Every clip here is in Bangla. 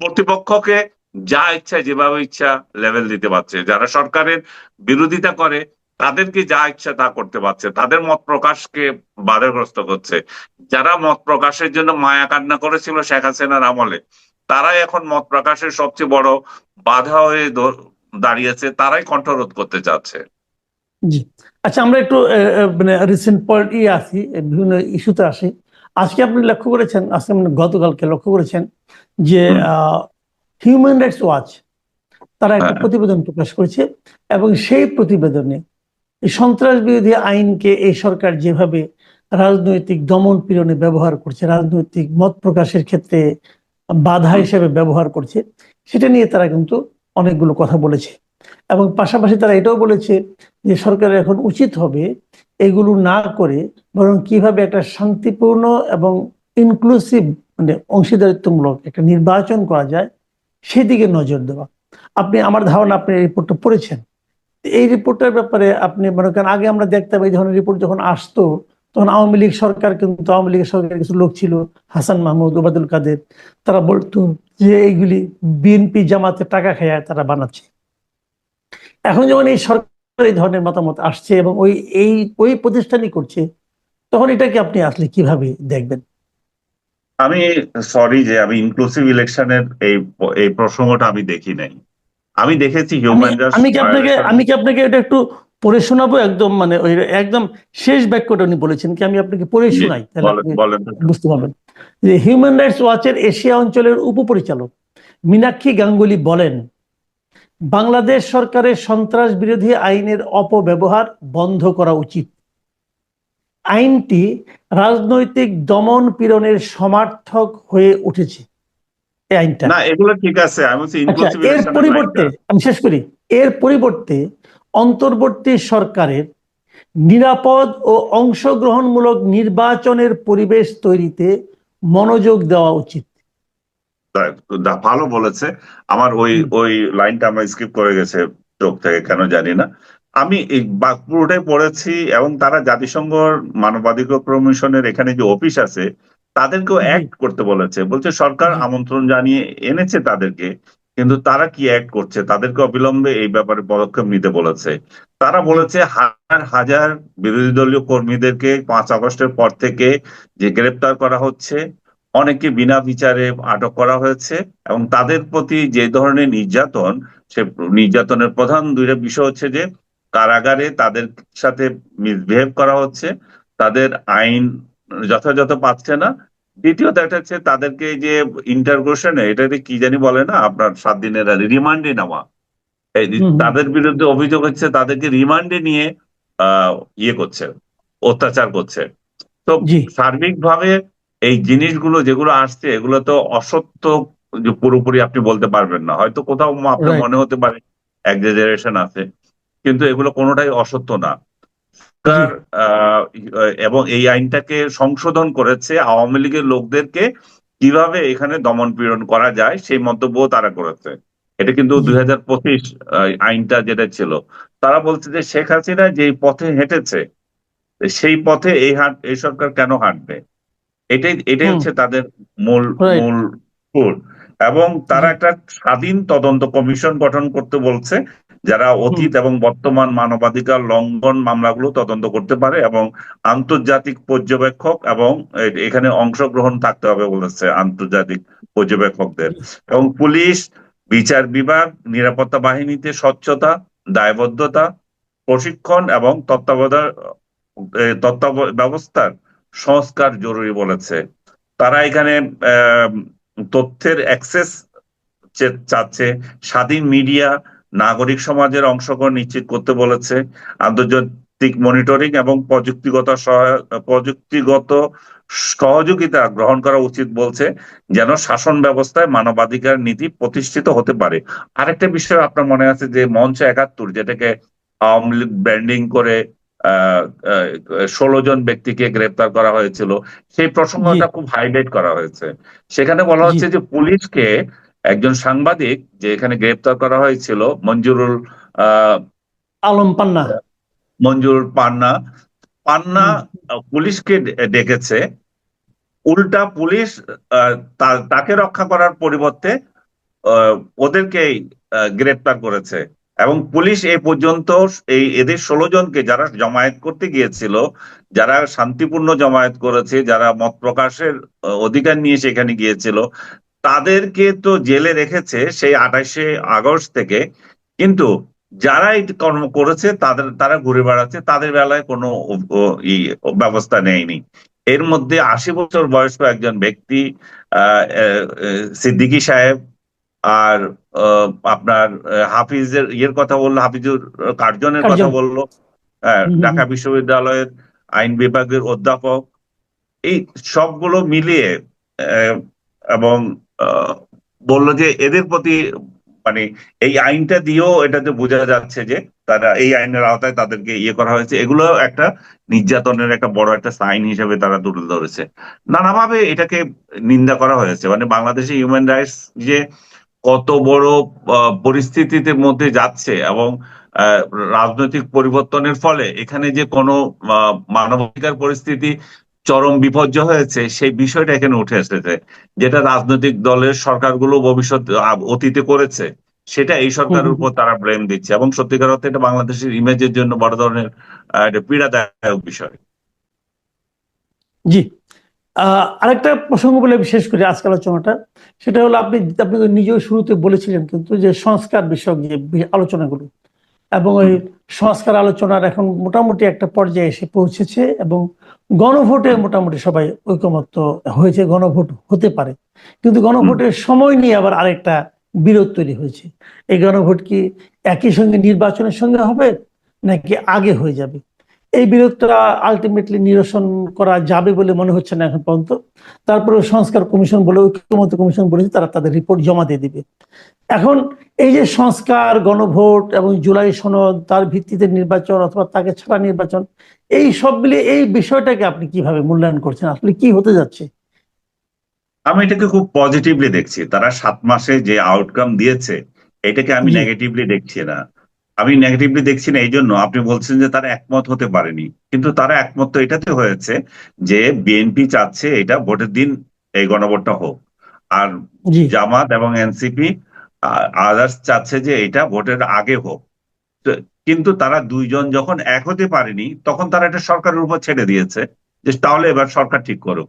প্রতিপক্ষকে যা ইচ্ছা, যেভাবে ইচ্ছা লেভেল দিতে পারছে। যারা সরকারের বিরোধিতা করে, তাদেরকে যা ইচ্ছা তা করতে পারছে। তাদের মত প্রকাশকে বাধাগ্রস্ত করছে। যারা মত প্রকাশের জন্য মায়া কান্না করেছিল শেখ হাসিনার আমলে, তারাই এখন মত প্রকাশের সবচেয়ে বড় বাধা হয়ে দাঁড়িয়েছে। তারাই কণ্ঠরোধ করতে চাচ্ছে। জি। আচ্ছা আমরা একটু মানে রিসেন্ট পয়েন্ট ই আসি, বিভিন্ন ইস্যুতে আসি। আজকে আপনি লক্ষ্য করেছেন আজকে মানে গতকালকে লক্ষ্য করেছেন যে। হিউম্যান রাইটস ওয়াচ তারা একটা হ্যাঁ। প্রতিবেদন প্রকাশ করেছে এবং সেই প্রতিবেদনে এই সন্ত্রাস বিরোধী আইনকে এই সরকার যেভাবে রাজনৈতিক দমন পীড়নে ব্যবহার করছে রাজনৈতিক মত প্রকাশের ক্ষেত্রে বাধা হিসেবে ব্যবহার করছে সেটা নিয়ে তারা কিন্তু অনেকগুলো কথা বলেছে এবং পাশাপাশি তারা এটাও বলেছে যে সরকারের এখন উচিত হবে এগুলো না করে বরং কীভাবে একটা শান্তিপূর্ণ এবং ইনক্লুসিভ মানে অংশীদারিত্বমূলক একটা নির্বাচন করা যায় সেদিকে নজর দেওয়া। আপনি আমার ধারণা আপনি এই রিপোর্টটা পড়েছেন। এই রিপোর্টের ব্যাপারে আপনি মনে করেন আগে আমরা দেখতাম এই ধরনের রিপোর্ট যখন আসতো, তখন আওয়ামী লীগ সরকার কিন্তু আওয়ামী লীগের সরকারের কিছু লোক ছিল, হাসান মাহমুদ ওবাদুল কাদের, তারা বলতো যে এইগুলি বিএনপি জামাতে টাকা খায় তারা বানাচ্ছে। এখন যখন এই সরকার এই ধরনের মতামত আসছে এবং ওই এই ওই প্রতিষ্ঠানই করছে তখন এটাকে আপনি আসলে কীভাবে দেখবেন? আমি সরি যে আমি ইনক্লুসিভ ইলেকশনের এই এই প্রসঙ্গটা আমি দেখি নাই। আমি দেখেছি হিউম্যান আমি- আমি কি আপনাকে আমি কি আপনাকে এটা একটু পড়ে শোনাবো? একদম মানে ওই একদম শেষ বাক্যটা উনি বলেছেন কি আমি আপনাকে পড়ে শোনাই বুঝতে পারবেন। যে হিউম্যান রাইটস ওয়াচের এশিয়া অঞ্চলের উপপরিচালক মীনাক্ষী গাঙ্গুলি বলেন বাংলাদেশ সরকারের সন্ত্রাস বিরোধী আইনের অপব্যবহার বন্ধ করা উচিত। আইনটি রাজনৈতিক দমন পীড়নের সমার্থক হয়ে উঠেছে। এই আইনটা। না এগুলো ঠিক আছে আমি বলছি আচ্ছা এর পরিবর্তে আমি শেষ করি। এর পরিবর্তে অন্তর্বর্তী সরকারের নিরাপদ ও অংশগ্রহণমূলক নির্বাচনের পরিবেশ তৈরিতে মনোযোগ দেওয়া উচিত। ভালো বলেছে। আমার ওই ওই লাইনটা আমার স্কিপ করে গেছে চোখ থেকে কেন জানি না। আমি এই পুরোটাই পড়েছি এবং তারা জাতিসংঘ মানবাধিকার কমিশনের এখানে যে অফিস আছে তাদেরকেও অ্যাক্ট করতে বলেছে। বলছে সরকার আমন্ত্রণ জানিয়ে এনেছে তাদেরকে কিন্তু তারা কি অ্যাক্ট করছে? তাদেরকে অবিলম্বে এই ব্যাপারে পদক্ষেপ নিতে বলেছে। তারা বলেছে হাজার হাজার বিরোধী দলীয় কর্মীদেরকে পাঁচ আগস্টের পর থেকে যে গ্রেপ্তার করা হচ্ছে অনেকে বিনা বিচারে আটক করা হয়েছে এবং তাদের প্রতি যে ধরনের নির্যাতন সে নির্যাতনের প্রধান দুইটা বিষয় হচ্ছে যে কারাগারে তাদের সাথে মিসবিহেভ করা হচ্ছে তাদের আইন যথাযথ পাচ্ছে না। দ্বিতীয়ত একটা হচ্ছে তাদেরকে যে ইন্টারগ্রেশনে এটাকে কি জানি বলে না আপনার সাত দিনের রিমান্ডে নেওয়া। তাদের বিরুদ্ধে অভিযোগ হচ্ছে তাদেরকে রিমান্ডে নিয়ে আহ ইয়ে করছে অত্যাচার করছে। তো সার্বিকভাবে এই জিনিসগুলো যেগুলো আসছে এগুলো তো অসত্য যে পুরোপুরি আপনি বলতে পারবেন না। হয়তো কোথাও আপনার মনে হতে পারে এক্সাজারেশন আছে কিন্তু এগুলো কোনোটাই অসত্য না। এবং এই আইনটাকে সংশোধন করেছে আওয়ামী লীগের লোকদেরকে কীভাবে এখানে দমন পীড়ন করা যায় সেই মন্তব্য তারা করেছে। এটা কিন্তু দুই হাজার পঁচিশ আইনটা যেটা ছিল। তারা বলছে যে শেখ হাসিনা যে পথে হেঁটেছে সেই পথে এই হাট এই সরকার কেন হাঁটবে? এটাই এটাই হচ্ছে তাদের মূল. মূল এবং তারা একটা স্বাধীন তদন্ত কমিশন গঠন করতে বলছে যারা অতীত এবং বর্তমান মানবাধিকার লঙ্ঘন মামলাগুলো তদন্ত করতে পারে এবং আন্তর্জাতিক পর্যবেক্ষক এবং এখানে অংশগ্রহণ থাকতে হবে বলেছে আন্তর্জাতিক পর্যবেক্ষকদের। এবং পুলিশ বিচার বিভাগ নিরাপত্তা বাহিনীতে স্বচ্ছতা দায়বদ্ধতা প্রশিক্ষণ এবং তত্ত্বাবধান এ, তত্ত্বাব- ব্যবস্থার সংস্কার জরুরি বলেছে। তারা এখানে তথ্যের অ্যাক্সেস চাচ্ছে। স্বাধীন মিডিয়া নাগরিক সমাজের অংশগ্রহণ নিশ্চিত করতে বলেছে। আন্তর্জাতিক মনিটরিং এবং প্রযুক্তিগত প্রযুক্তিগত সহযোগিতা গ্রহণ করা উচিত বলছে, যেন শাসন ব্যবস্থায় মানবাধিকার নীতি প্রতিষ্ঠিত হতে পারে। আরেকটা বিষয় আপনার মনে আছে যে মঞ্চ একাত্তর, যেটাকে আওয়ামী লীগ ব্র্যান্ডিং করে ষোলো জন ব্যক্তিকে গ্রেপ্তার করা হয়েছিল। সেই প্রসঙ্গটা খুব হাইলাইট করা হয়েছে। সেখানে বলা হচ্ছে যে পুলিশকে একজন সাংবাদিক যে এখানে গ্রেপ্তার করা হয়েছিল মঞ্জুরুল আলম পান্না। মঞ্জুর পান্না। পান্না পুলিশকে ডেকেছে। উল্টা পুলিশ আহ, তাকে রক্ষা করার পরিবর্তে ওদেরকেই গ্রেপ্তার করেছে। এবং পুলিশ এই পর্যন্ত এই এদের ষোলো জনকে যারা জমায়েত করতে গিয়েছিল যারা শান্তিপূর্ণ জমায়েত করেছে যারা মত প্রকাশের অধিকার নিয়ে সেখানে গিয়েছিল তাদেরকে তো জেলে রেখেছে সেই আঠাশে আগস্ট থেকে। কিন্তু যারা এই কর্ম করেছে তাদের তারা ঘুরে বেড়াচ্ছে তাদের বেলায় কোনো ব্যবস্থা নেয়নি। এর মধ্যে আশি বছর বয়স্ক একজন ব্যক্তি আহ, সিদ্দিকী সাহেব আর আপনার হাফিজের ইয়ের কথা বলল হাফিজুর কার্জনের কথা বলল হ্যাঁ। ঢাকা বিশ্ববিদ্যালয়ের আইন বিভাগের অধ্যাপক। এই সবগুলো মিলিয়ে এবং বলল যে এদের প্রতি মানে এই আইনটা দিয়েও এটাতে বোঝা যাচ্ছে যে তারা এই আইনের আওতায় তাদেরকে ইয়ে করা হয়েছে। এগুলো একটা নির্যাতনের একটা বড় একটা সাইন হিসেবে তারা তুলে ধরেছে। নানাভাবে এটাকে নিন্দা করা হয়েছে। মানে বাংলাদেশে হিউম্যান রাইটস যে কত বড় পরিস্থিতিতে মধ্যে যাচ্ছে এবং রাজনৈতিক পরিবর্তনের ফলে এখানে যে কোনো মানবাধিকার পরিস্থিতি চরম বিপর্যয় হয়েছে সেই বিষয়টা এখানে উঠে এসেছে। যেটা রাজনৈতিক দলের সরকারগুলো ভবিষ্যৎ অতীতে করেছে সেটা এই সরকারের। উপর তারা ব্লেম দিচ্ছে এবং সত্যিকার অর্থে এটা বাংলাদেশের ইমেজের জন্য বড় ধরনের পীড়াদায়ক বিষয়। জি। আরেকটা প্রসঙ্গ বলে বিশেষ করে আজকে আলোচনাটা সেটা হলো আপনি আপনি নিজেও শুরুতে বলেছিলেন কিন্তু যে সংস্কার বিষয়ক যে আলোচনাগুলো এবং ওই সংস্কার আলোচনার এখন মোটামুটি একটা পর্যায়ে এসে পৌঁছেছে এবং গণভোটে মোটামুটি সবাই ঐকমত্য হয়েছে গণভোট হতে পারে। কিন্তু গণভোটের সময় নিয়ে আবার আরেকটা বিরোধ তৈরি হয়েছে। এই গণভোট কি একই সঙ্গে নির্বাচনের সঙ্গে হবে নাকি আগে হয়ে যাবে? এই বিরোধটা আলটিমেটলি নিরসন করা যাবে বলে মনে হচ্ছে না এখন পর্যন্ত। তারপরে সংস্কার কমিশন বলে ঐক্যমত্য কমিশন বলেছে তারা তাদের রিপোর্ট জমা দিয়ে দিবে। এখন এই যে সংস্কার গণভোট এবং জুলাই সনদ তার ভিত্তিতে নির্বাচন অথবা তাকে ছাড়া নির্বাচন এই সব মিলিয়ে এই বিষয়টাকে আপনি কীভাবে মূল্যায়ন করছেন? আসলে কি হতে যাচ্ছে? আমি এটাকে খুব পজিটিভলি দেখছি। তারা সাত মাসে যে আউটকাম দিয়েছে এটাকে আমি নেগেটিভলি দেখছি না। আমি নেগেটিভলি দেখছি না এই জন্য আপনি বলছেন যে তারা একমত হতে পারেনি। কিন্তু তারা একমত তো এটাতে হয়েছে যে বিএনপি চাচ্ছে এটা ভোটের দিন এই গণভোটটা হোক। আর জামাত এবং এনসিপি আদার্স চাচ্ছে যে এটা ভোটের আগে হোক। কিন্তু তারা দুইজন যখন এক হতে পারেনি তখন তারা এটা সরকারের উপর ছেড়ে দিয়েছে যে তাহলে এবার সরকার ঠিক করুক।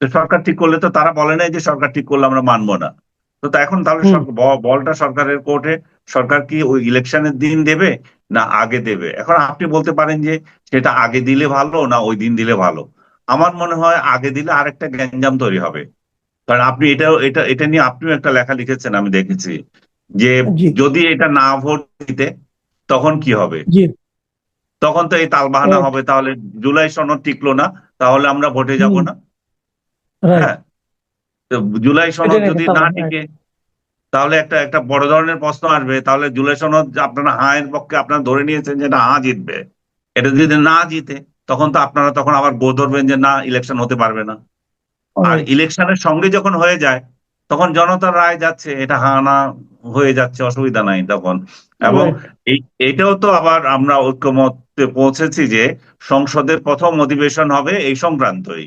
তো সরকার ঠিক করলে তো তারা বলে নাই যে সরকার ঠিক করলে আমরা মানবো না। তো তা এখন তাহলে বলটা সরকারের কোর্টে সরকার কি ওই ইলেকশনের দিন দেবে না আগে দেবে? এখন আপনি বলতে পারেন যে সেটা আগে দিলে ভালো না ওই দিন দিলে ভালো? আমার মনে হয় আগে দিলে আরেকটা গ্যাঞ্জাম তৈরি হবে। কারণ আপনি এটা এটা এটা নিয়ে আপনিও একটা লেখা লিখেছেন আমি দেখেছি। যে যদি এটা না ভোট দিতে তখন কি হবে? তখন তো এই তালবাহানা হবে তাহলে জুলাই সনদ টিকলো না তাহলে আমরা ভোটে যাব না। হ্যাঁ। জুলাই সনদ যদি না তালবাহানা, টিকে তাহলে একটা একটা বড় ধরনের প্রশ্ন আসবে। তাহলে জুলাই সনদ আপনারা হা এর পক্ষে আপনারা ধরে নিয়েছেন যে না হা জিতবে। এটা যদি না জিতে তখন তো আপনারা তখন আবার গো ধরবেন যে না ইলেকশন হতে পারবে না। আর. ইলেকশনের সঙ্গে যখন হয়ে যায় তখন জনতার রায় যাচ্ছে এটা হা না হয়ে যাচ্ছে অসুবিধা নাই তখন। এবং এটাও তো আবার আমরা ঐক্যমতে পৌঁছেছি যে সংসদের প্রথম অধিবেশন হবে এই সংক্রান্তই।